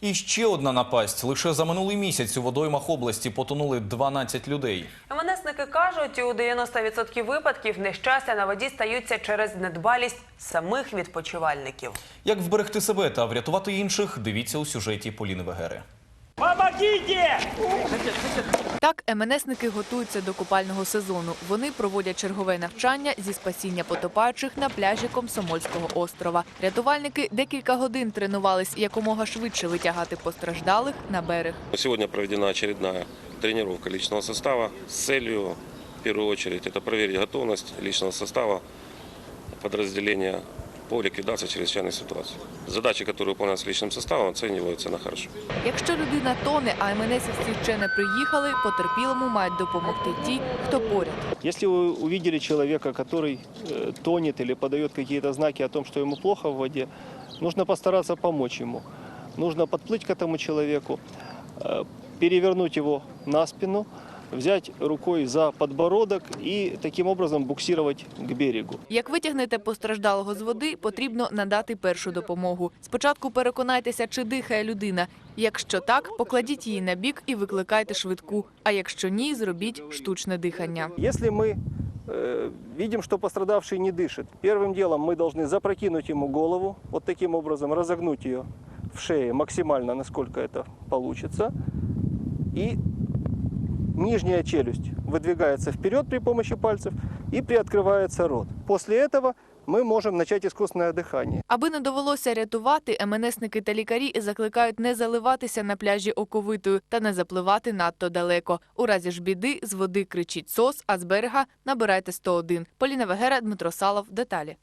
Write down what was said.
І ще одна напасть. Лише за минулий місяць у водоймах області потонули 12 людей. МНСники кажуть, у 90% випадків нещастя на воді стаються через недбалість самих відпочивальників. Як вберегти себе та врятувати інших, дивіться у сюжеті Поліни Вегери. Помогите! Так, МНСники готуються до купального сезону. Вони проводять чергове навчання зі спасіння потопаючих на пляжі Комсомольського острова. Рятувальники декілька годин тренувались якомога швидше витягати постраждалих на берег. Сегодня проведена очередная тренировка личного состава с целью, в первую очередь, это проверить готовность личного состава подразделения по ликвидации чрезвычайной ситуации. Задачи, которые выполняются личным составом, оцениваются на хорошо. Якщо людина тоне, а МНСівці ще не приїхали, потерпілому мають допомогти ті, хто поряд. Если вы увидели человека, который э, тонет или подает какие-то знаки о том, что ему плохо в воде, нужно постараться помочь ему. Нужно подплыть к этому человеку, э, перевернуть его на спину, взять рукой за подбородок и таким образом буксировать к берегу. Як витягнете постраждалого з води, потрібно надати першу допомогу. Спочатку переконайтеся, чи дихає людина. Якщо так, покладіть її на бік і викликайте швидку. А якщо ні, зробіть штучне дихання. Если мы э, видим, что пострадавший не дышит, первым делом мы должны запрокинуть ему голову, вот таким образом разогнуть ее в шее максимально, насколько это получится. И нижняя челюсть выдвигается вперед при помощи пальцев и приоткрывается рот. После этого мы можем начать искусственное дыхание. Аби не довелося рятувати, МНСники та лікарі закликають не заливатися на пляжі оковитою та не запливати надто далеко. У разі ж біди з води кричіть СОС, а з берега набирайте 101. Поліна Вегера, Дмитро Салов. Деталі.